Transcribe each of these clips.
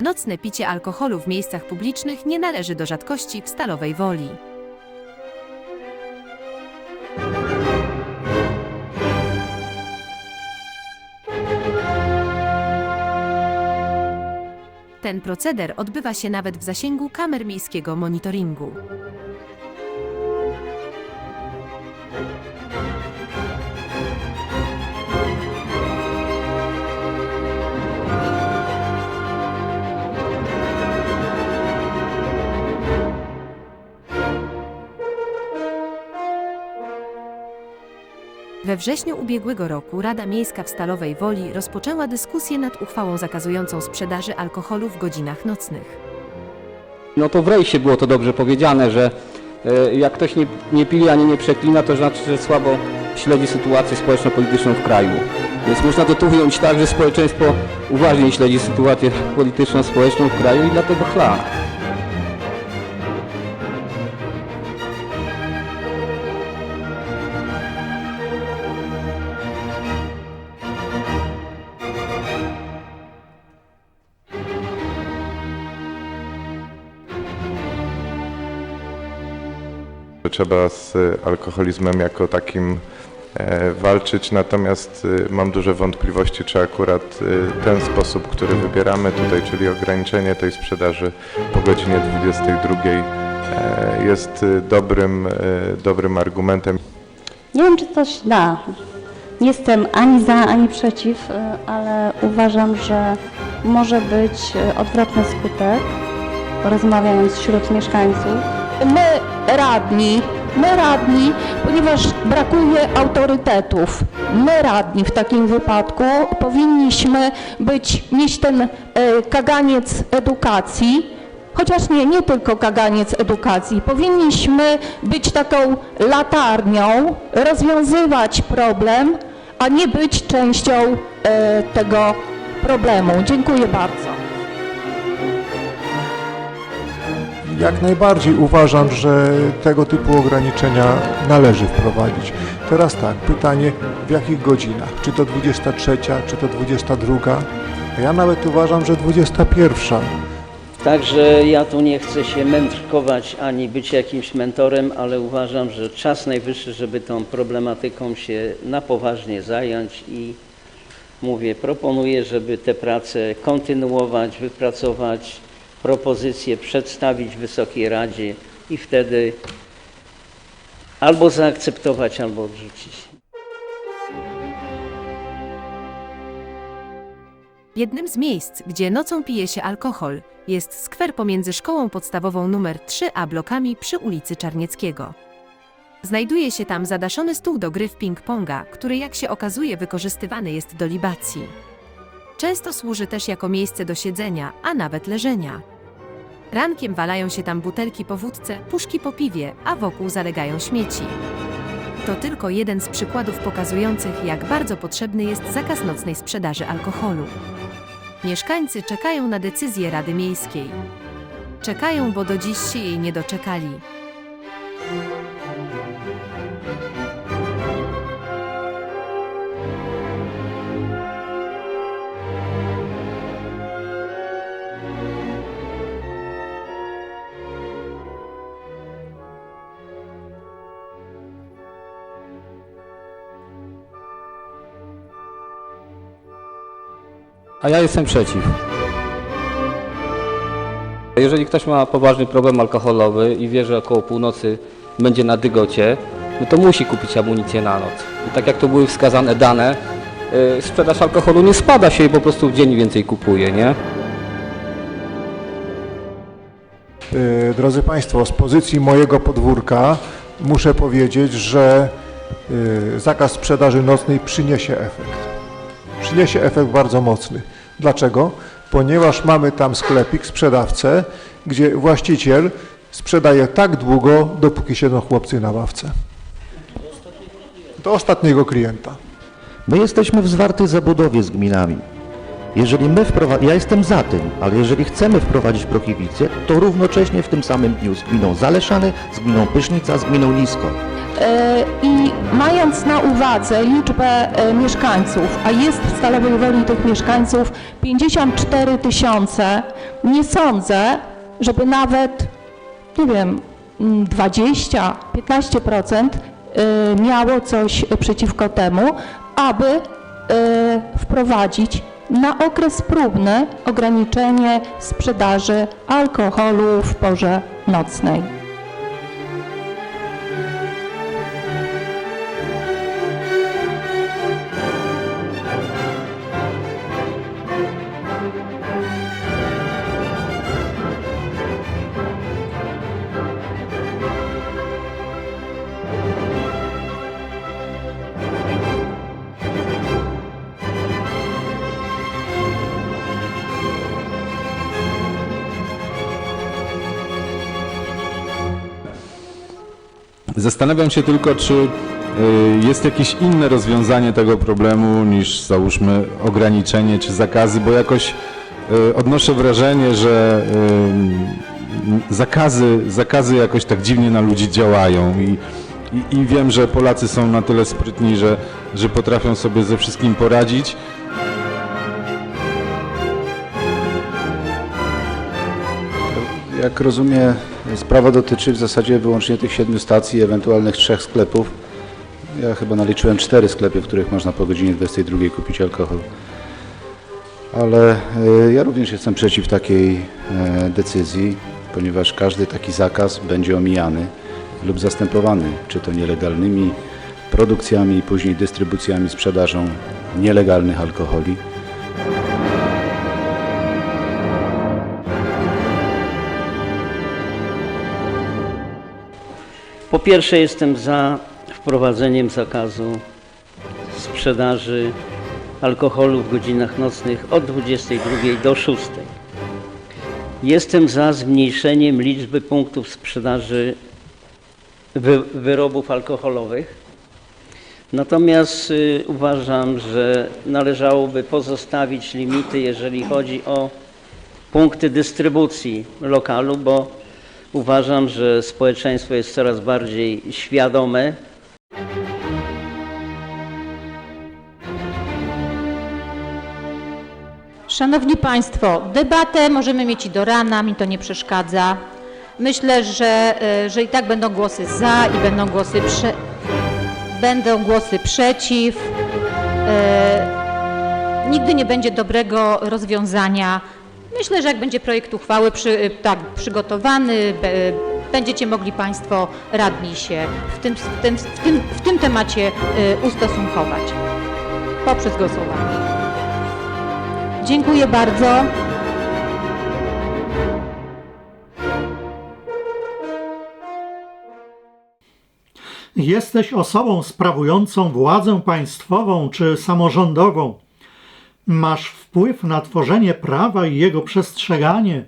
Nocne picie alkoholu w miejscach publicznych nie należy do rzadkości w Stalowej Woli. Ten proceder odbywa się nawet w zasięgu kamer miejskiego monitoringu. We wrześniu ubiegłego roku Rada Miejska w Stalowej Woli rozpoczęła dyskusję nad uchwałą zakazującą sprzedaży alkoholu w godzinach nocnych. No to w rejsie było to dobrze powiedziane, że e, jak ktoś nie, nie pili ani nie przeklina, to znaczy, że słabo śledzi sytuację społeczno-polityczną w kraju. Więc można to tu ująć tak, że społeczeństwo uważnie śledzi sytuację polityczną, społeczną w kraju i dlatego chla. Trzeba z alkoholizmem jako takim e, walczyć, natomiast e, mam duże wątpliwości, czy akurat e, ten sposób, który wybieramy tutaj, czyli ograniczenie tej sprzedaży po godzinie 22 e, jest dobrym, dobrym argumentem. Nie wiem, czy się da. Nie jestem ani za, ani przeciw, ale uważam, że może być odwrotny skutek, rozmawiając wśród mieszkańców. My radni, my radni, ponieważ brakuje autorytetów, my radni w takim wypadku powinniśmy być, mieć ten e, kaganiec edukacji, chociaż nie, nie tylko kaganiec edukacji, powinniśmy być taką latarnią, rozwiązywać problem, a nie być częścią e, tego problemu. Dziękuję bardzo. Jak najbardziej uważam, że tego typu ograniczenia należy wprowadzić. Teraz tak, pytanie w jakich godzinach? Czy to 23, czy to 22? A ja nawet uważam, że 21. Także ja tu nie chcę się mędrkować ani być jakimś mentorem, ale uważam, że czas najwyższy, żeby tą problematyką się na poważnie zająć i mówię, proponuję, żeby te prace kontynuować, wypracować propozycje, przedstawić Wysokiej Radzie i wtedy albo zaakceptować, albo odrzucić. Jednym z miejsc, gdzie nocą pije się alkohol, jest skwer pomiędzy szkołą podstawową nr 3 a blokami przy ulicy Czarnieckiego. Znajduje się tam zadaszony stół do gry w ping-ponga, który jak się okazuje wykorzystywany jest do libacji. Często służy też jako miejsce do siedzenia, a nawet leżenia. Rankiem walają się tam butelki po wódce, puszki po piwie, a wokół zalegają śmieci. To tylko jeden z przykładów pokazujących, jak bardzo potrzebny jest zakaz nocnej sprzedaży alkoholu. Mieszkańcy czekają na decyzję Rady Miejskiej. Czekają, bo do dziś się jej nie doczekali. A ja jestem przeciw. Jeżeli ktoś ma poważny problem alkoholowy i wie, że około północy będzie na dygocie, no to musi kupić amunicję na noc. I tak jak to były wskazane dane, yy, sprzedaż alkoholu nie spada się i po prostu w dzień więcej kupuje, nie? Yy, Drodzy Państwo, z pozycji mojego podwórka muszę powiedzieć, że yy, zakaz sprzedaży nocnej przyniesie efekt. Przyniesie efekt bardzo mocny. Dlaczego? Ponieważ mamy tam sklepik, sprzedawcę, gdzie właściciel sprzedaje tak długo, dopóki siedzą chłopcy na ławce. Do ostatniego klienta. My jesteśmy w zwartej zabudowie z gminami. Jeżeli my wprowadzi, ja jestem za tym, ale jeżeli chcemy wprowadzić prohibicję, to równocześnie w tym samym dniu z gminą Zaleszany, z gminą Pysznica, z gminą Nisko. E, I mając na uwadze liczbę e, mieszkańców, a jest w Stalowej Woli tych mieszkańców 54 tysiące, nie sądzę, żeby nawet, nie wiem, mm, 20-15% e, miało coś przeciwko temu, aby wprowadzić na okres próbny ograniczenie sprzedaży alkoholu w porze nocnej. Zastanawiam się tylko, czy y, jest jakieś inne rozwiązanie tego problemu niż załóżmy ograniczenie czy zakazy, bo jakoś y, odnoszę wrażenie, że y, zakazy, zakazy jakoś tak dziwnie na ludzi działają i, i, i wiem, że Polacy są na tyle sprytni, że, że potrafią sobie ze wszystkim poradzić. Jak rozumiem, sprawa dotyczy w zasadzie wyłącznie tych siedmiu stacji, ewentualnych trzech sklepów. Ja chyba naliczyłem cztery sklepy, w których można po godzinie 22 kupić alkohol. Ale e, ja również jestem przeciw takiej e, decyzji, ponieważ każdy taki zakaz będzie omijany lub zastępowany, czy to nielegalnymi produkcjami, później dystrybucjami, sprzedażą nielegalnych alkoholi. Po pierwsze jestem za wprowadzeniem zakazu sprzedaży alkoholu w godzinach nocnych od 22 do 6. Jestem za zmniejszeniem liczby punktów sprzedaży wy, wyrobów alkoholowych. Natomiast y, uważam, że należałoby pozostawić limity, jeżeli chodzi o punkty dystrybucji lokalu, bo Uważam, że społeczeństwo jest coraz bardziej świadome Szanowni Państwo, debatę możemy mieć i do rana, mi to nie przeszkadza. Myślę, że, e, że i tak będą głosy za i będą głosy, prze, będą głosy przeciw. E, nigdy nie będzie dobrego rozwiązania. Myślę, że jak będzie projekt uchwały przy, tak, przygotowany, be, będziecie mogli Państwo radni się w tym, w tym, w tym, w tym temacie e, ustosunkować poprzez głosowanie. Dziękuję bardzo. Jesteś osobą sprawującą władzę państwową czy samorządową. Masz wpływ na tworzenie prawa i jego przestrzeganie.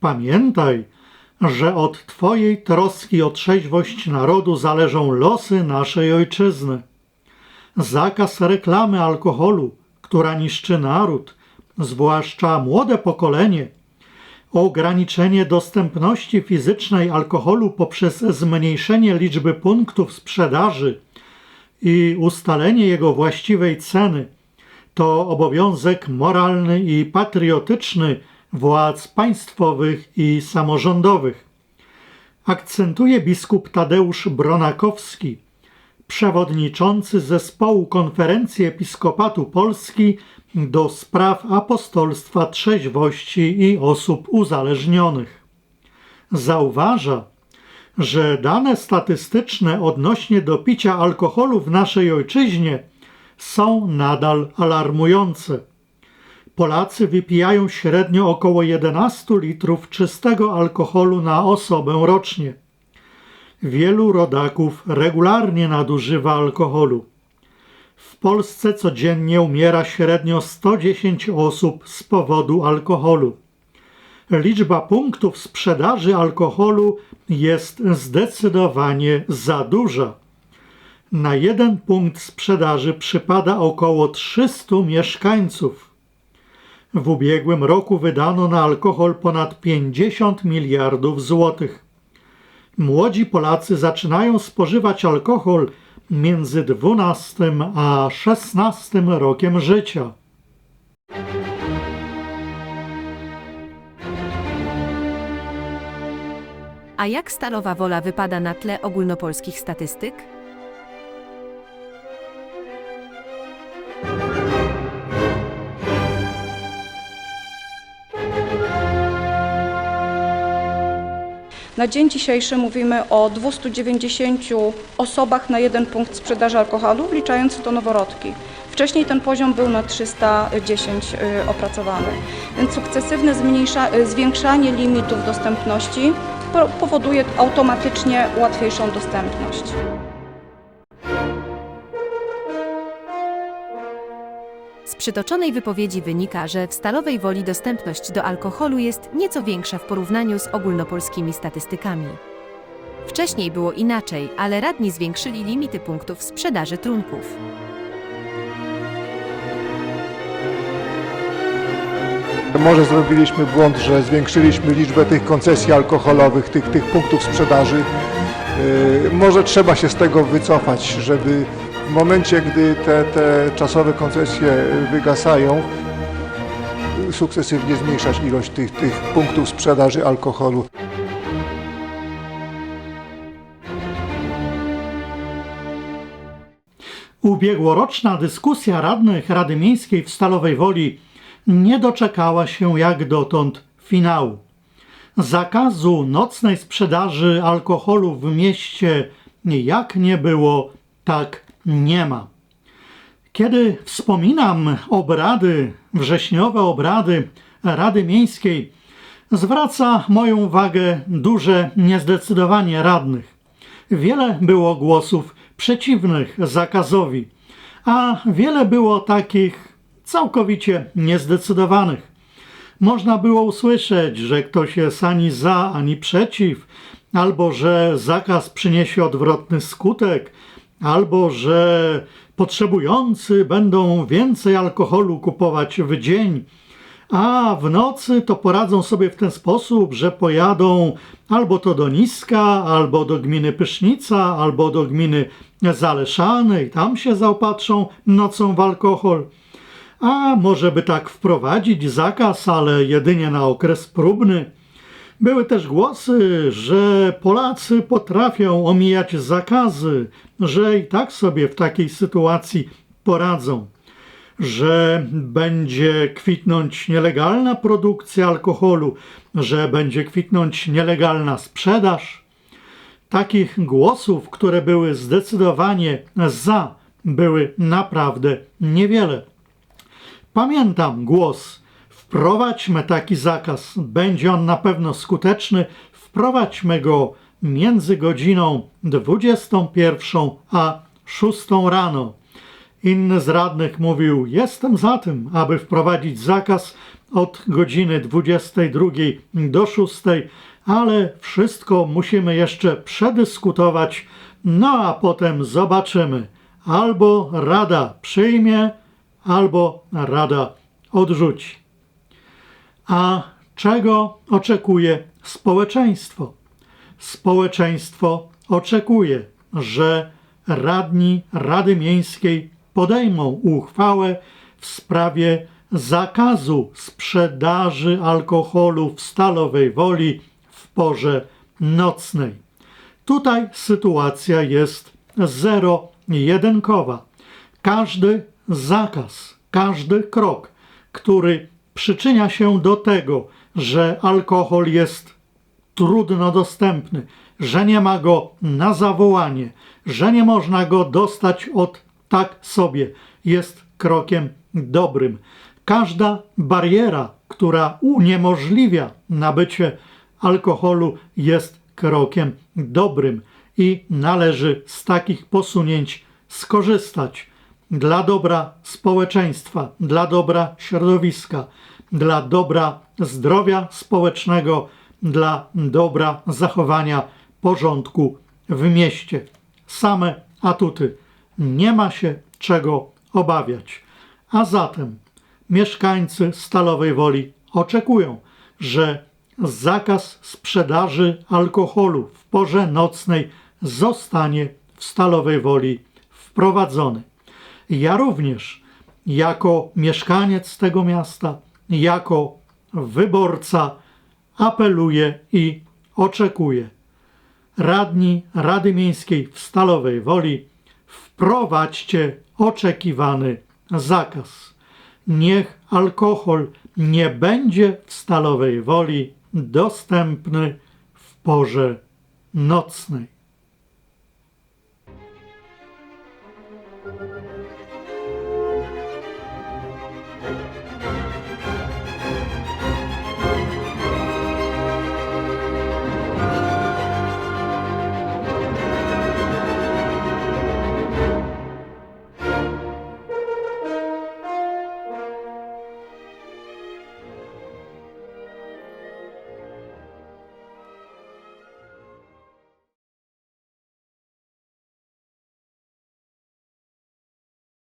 Pamiętaj, że od Twojej troski o trzeźwość narodu zależą losy naszej ojczyzny. Zakaz reklamy alkoholu, która niszczy naród, zwłaszcza młode pokolenie, ograniczenie dostępności fizycznej alkoholu poprzez zmniejszenie liczby punktów sprzedaży i ustalenie jego właściwej ceny to obowiązek moralny i patriotyczny władz państwowych i samorządowych. Akcentuje biskup Tadeusz Bronakowski, przewodniczący zespołu Konferencji Episkopatu Polski do spraw apostolstwa trzeźwości i osób uzależnionych. Zauważa, że dane statystyczne odnośnie do picia alkoholu w naszej ojczyźnie są nadal alarmujące. Polacy wypijają średnio około 11 litrów czystego alkoholu na osobę rocznie. Wielu rodaków regularnie nadużywa alkoholu. W Polsce codziennie umiera średnio 110 osób z powodu alkoholu. Liczba punktów sprzedaży alkoholu jest zdecydowanie za duża. Na jeden punkt sprzedaży przypada około 300 mieszkańców. W ubiegłym roku wydano na alkohol ponad 50 miliardów złotych. Młodzi Polacy zaczynają spożywać alkohol między 12 a 16 rokiem życia. A jak Stalowa Wola wypada na tle ogólnopolskich statystyk? Na dzień dzisiejszy mówimy o 290 osobach na jeden punkt sprzedaży alkoholu, wliczając to noworodki. Wcześniej ten poziom był na 310 y, opracowany. Więc sukcesywne y, zwiększanie limitów dostępności po- powoduje automatycznie łatwiejszą dostępność. Przytoczonej wypowiedzi wynika, że w Stalowej Woli dostępność do alkoholu jest nieco większa w porównaniu z ogólnopolskimi statystykami. Wcześniej było inaczej, ale radni zwiększyli limity punktów sprzedaży trunków. Może zrobiliśmy błąd, że zwiększyliśmy liczbę tych koncesji alkoholowych, tych, tych punktów sprzedaży. Yy, Może trzeba się z tego wycofać, żeby w momencie, gdy te, te czasowe koncesje wygasają, sukcesywnie zmniejszać ilość tych, tych punktów sprzedaży alkoholu. Ubiegłoroczna dyskusja radnych Rady Miejskiej w Stalowej Woli nie doczekała się jak dotąd finału. Zakazu nocnej sprzedaży alkoholu w mieście jak nie było, tak nie ma. Kiedy wspominam obrady, wrześniowe obrady Rady Miejskiej, zwraca moją uwagę duże niezdecydowanie radnych. Wiele było głosów przeciwnych zakazowi, a wiele było takich całkowicie niezdecydowanych. Można było usłyszeć, że ktoś jest ani za, ani przeciw, albo że zakaz przyniesie odwrotny skutek, albo że potrzebujący będą więcej alkoholu kupować w dzień, a w nocy to poradzą sobie w ten sposób, że pojadą albo to do Niska, albo do gminy Pysznica, albo do gminy Zaleszany i tam się zaopatrzą nocą w alkohol. A może by tak wprowadzić zakaz, ale jedynie na okres próbny. Były też głosy, że Polacy potrafią omijać zakazy, że i tak sobie w takiej sytuacji poradzą, że będzie kwitnąć nielegalna produkcja alkoholu, że będzie kwitnąć nielegalna sprzedaż. Takich głosów, które były zdecydowanie za, były naprawdę niewiele. Pamiętam głos Wprowadźmy taki zakaz. Będzie on na pewno skuteczny. Wprowadźmy go między godziną 21 a 6 rano. Inny z radnych mówił: Jestem za tym, aby wprowadzić zakaz od godziny 22 do 6, ale wszystko musimy jeszcze przedyskutować, no a potem zobaczymy. Albo rada przyjmie, albo rada odrzuci. A czego oczekuje społeczeństwo? Społeczeństwo oczekuje, że radni Rady Miejskiej podejmą uchwałę w sprawie zakazu sprzedaży alkoholu w Stalowej Woli w porze nocnej. Tutaj sytuacja jest zero-jedynkowa. Każdy zakaz, każdy krok, który przyczynia się do tego, że alkohol jest trudno dostępny, że nie ma go na zawołanie, że nie można go dostać od tak sobie, jest krokiem dobrym. Każda bariera, która uniemożliwia nabycie alkoholu, jest krokiem dobrym i należy z takich posunięć skorzystać dla dobra społeczeństwa, dla dobra środowiska, dla dobra zdrowia społecznego, dla dobra zachowania porządku w mieście. Same atuty. Nie ma się czego obawiać. A zatem mieszkańcy Stalowej Woli oczekują, że zakaz sprzedaży alkoholu w porze nocnej zostanie w Stalowej Woli wprowadzony. Ja również, jako mieszkaniec tego miasta, jako wyborca, apeluję i oczekuję. Radni Rady Miejskiej w Stalowej Woli, wprowadźcie oczekiwany zakaz. Niech alkohol nie będzie w Stalowej Woli dostępny w porze nocnej.